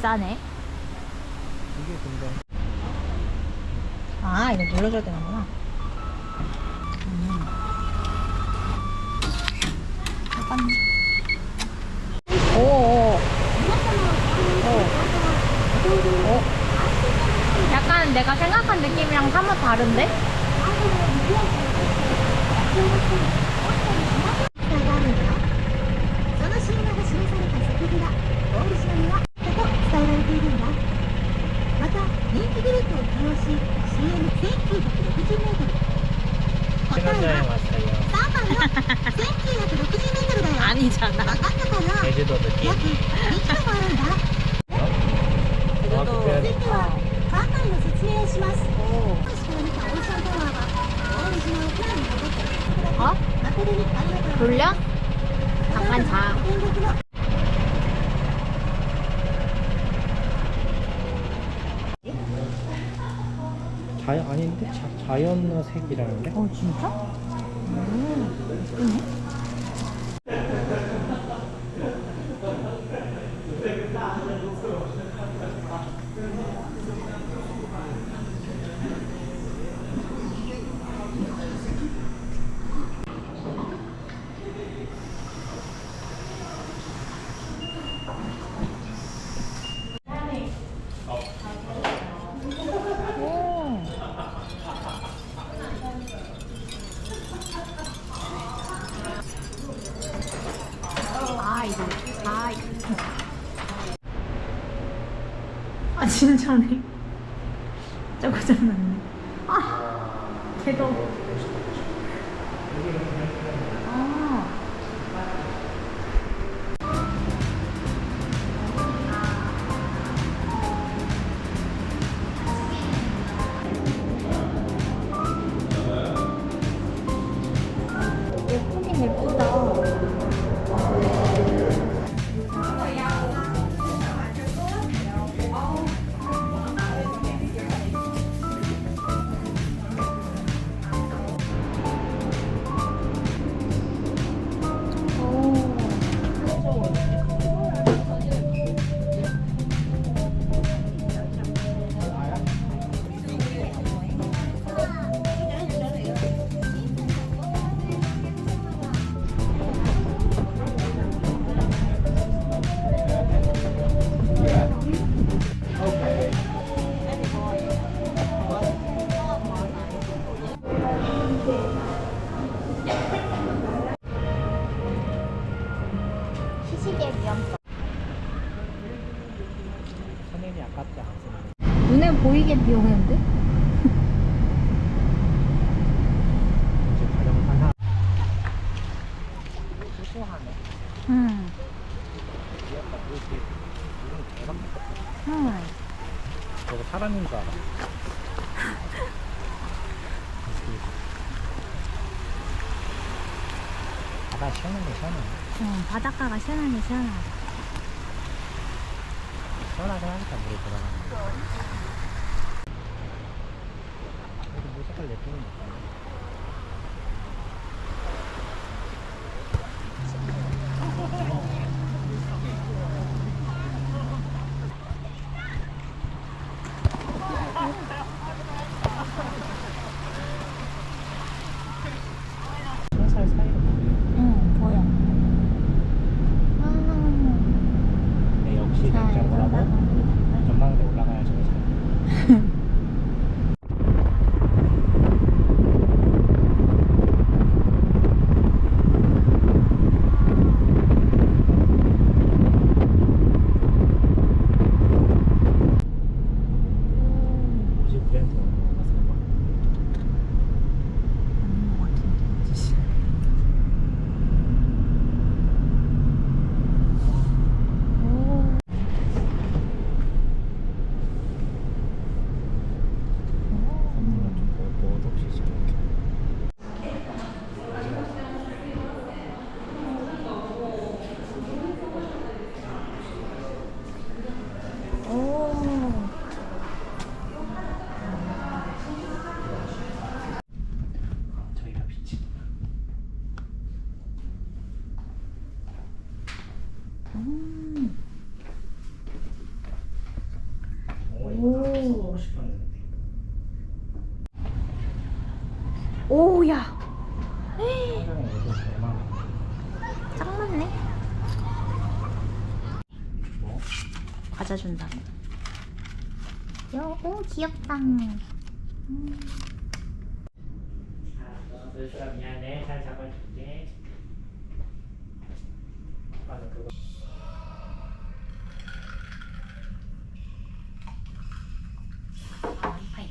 비싸네. 이게 근데 아, 이거 눌러줘야 되는구나. 人気グループを起用し CM1960 メートル答え 신혼여행 は 왔어요 3番の1960メートルだよ 아니잖아. 分かったかな 제주도 느낌 約2キロもあるんだ 정확히 続 표현 いてはカーカイの説明をします 오. 本市から見たオーシャンタワーは大石のプランに戻って 어? アペルにあるのから 돌려? 잠깐 자. 天国の 자연 아닌데 자, 자연색이라는데? 어, 진짜? 음, 예쁘네. 오. 아 이거 아 이거. 아 진짜 천엔이 아깝지 않습니다. 눈에 보이게 비 오는데? 지금 가려고 하나. 소소하네. 응. 귀엽다. 이렇게 이런 대박. 응. 저거 사람인 줄 알아. 바다 시원하게 시원하네. 응, 바닷가가 시원하게 시원하다. 시원하게 하니까 물에 들어가는 거. 여기 물 색깔 예쁘는 거 같아. 천살 사이로 보여. 응, 보여. 아, 네, 역시 잘 냉장고라고 올라갑니다. 전망대 올라가야 저거 잘. 굳이 브랜드 가서 봐. 아닌 것 같은데. 오. 선물은 좀 뭐, 멋없이 지금 오. 저희가 빛이 음. 오 이거 다 써보고 싶었는데 오야. 사장님 이거 대만 짱 많네. 뭐? 준다. 요, 오, 귀엽다. 음. 늘수라 미안해 잘 잡아줄게 아빠는 그거 와이파이.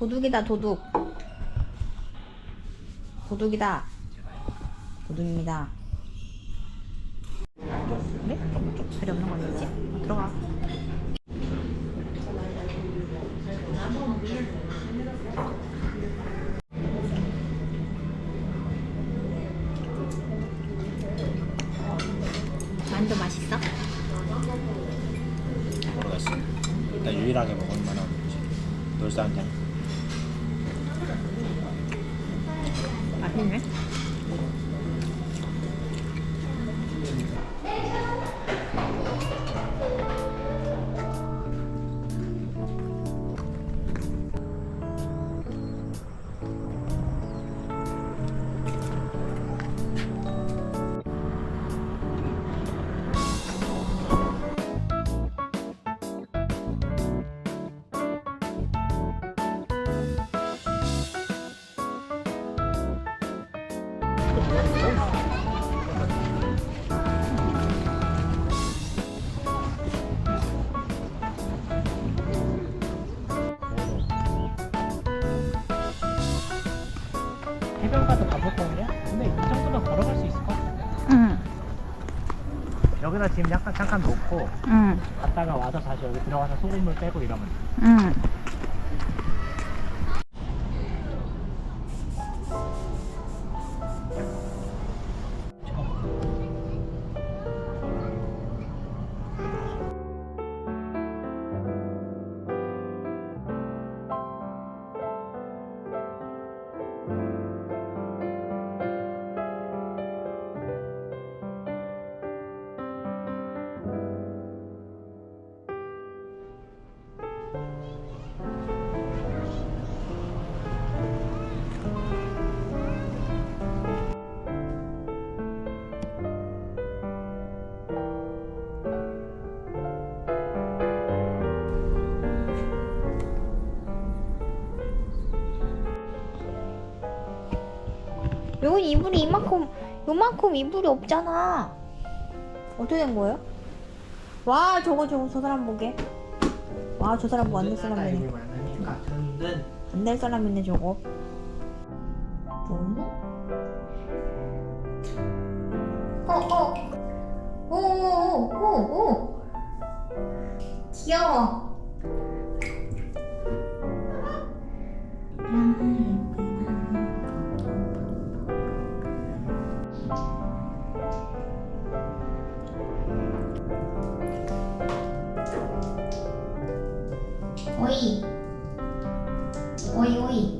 도둑이다 도둑 도둑이다 도둑입니다 네? 자리 없는 거 아니지? 어, 들어가 여기다 지금 약간 잠깐 놓고 응, 갔다가 와서 다시 여기 들어가서 소금물 빼고 이러면 돼. 응. 여기 이불이 이만큼 요만큼 이불이 없잖아. 어떻게 된 거예요? 와 저거 저거 저 사람 보게. 와 저 사람 뭐안될 사람이네. 많은 cả thân dân 안될 사람이네 저거. 오이 오이.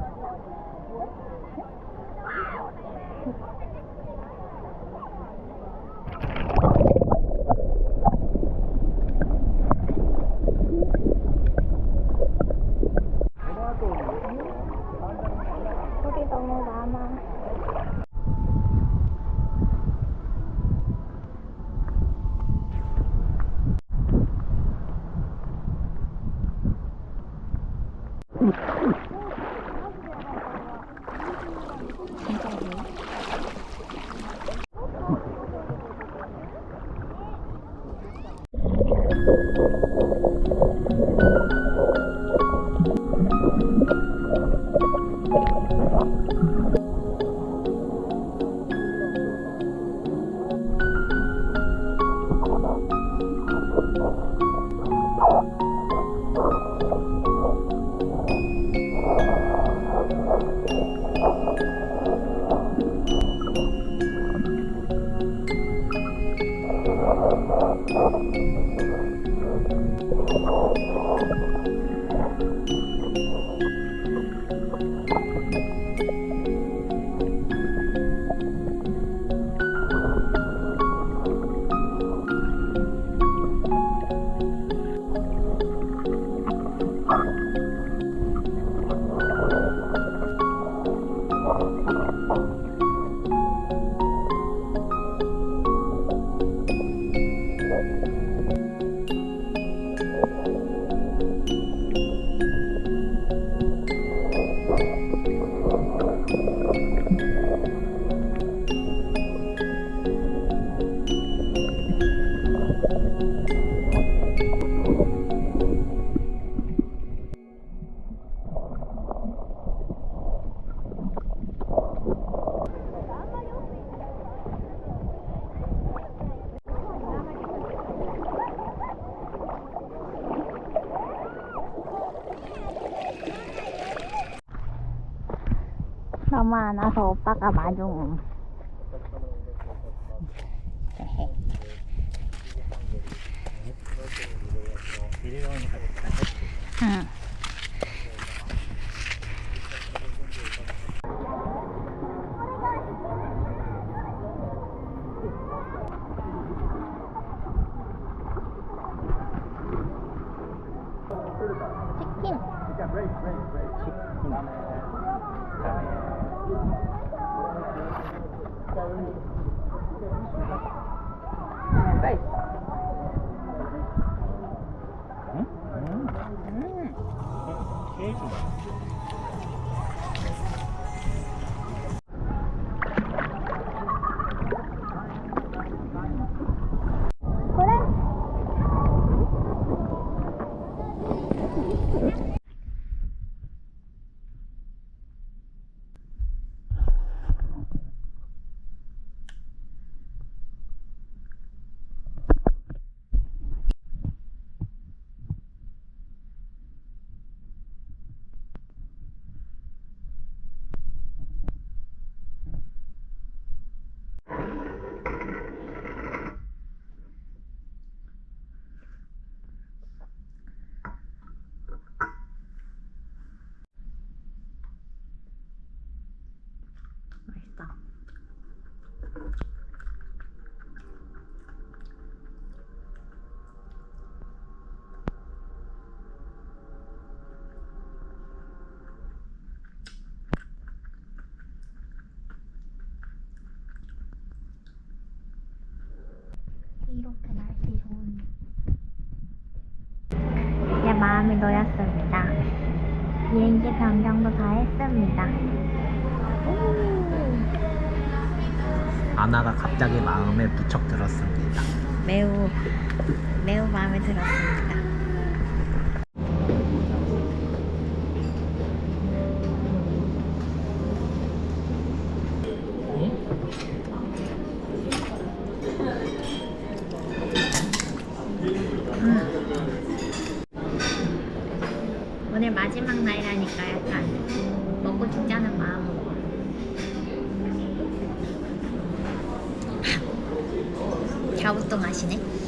Thank you. 가만 안 와서 오빠가 마중. 응. 치킨. 응? 응. 케이크. 그래? 맛있다. 이렇게 날씨 좋은 마음이 놓였습니다. 비행기 변경도 다 했습니다. 아나가 갑자기 마음에 무척 들었습니다. 매우 매우 마음에 들었습니다. 음. 오늘 마지막 날이라니까 약간 먹고 죽자는 마음으로 갸우뚱 하시네.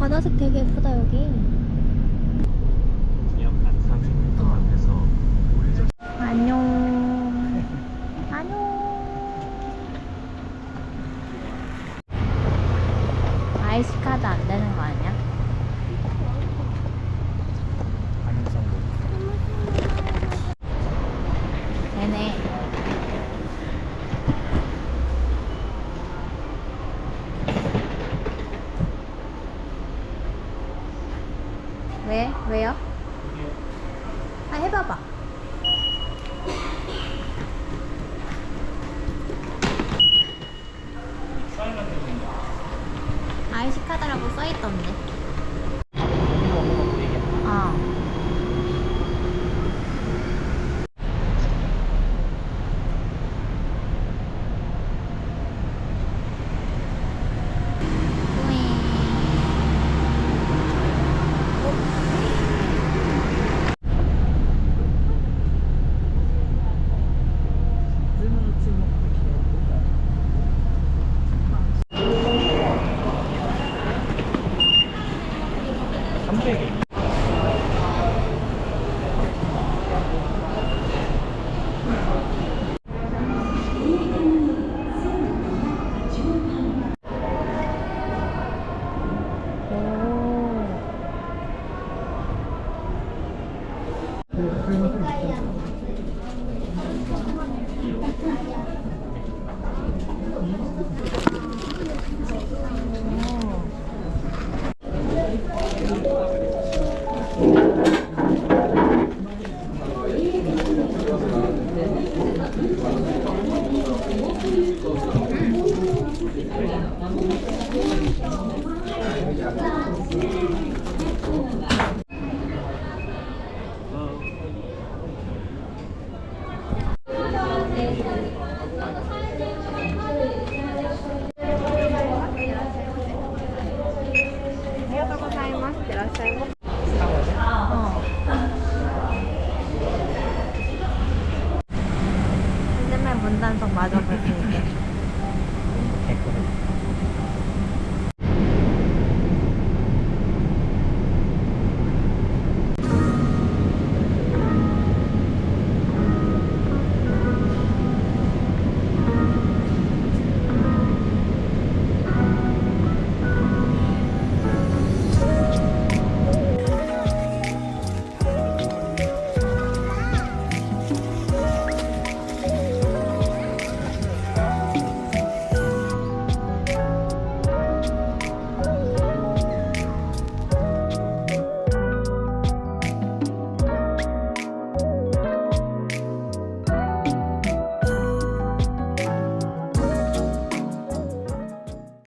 바다색 되게 예쁘다 여기. 같은데 문단속 마저 볼수 있게.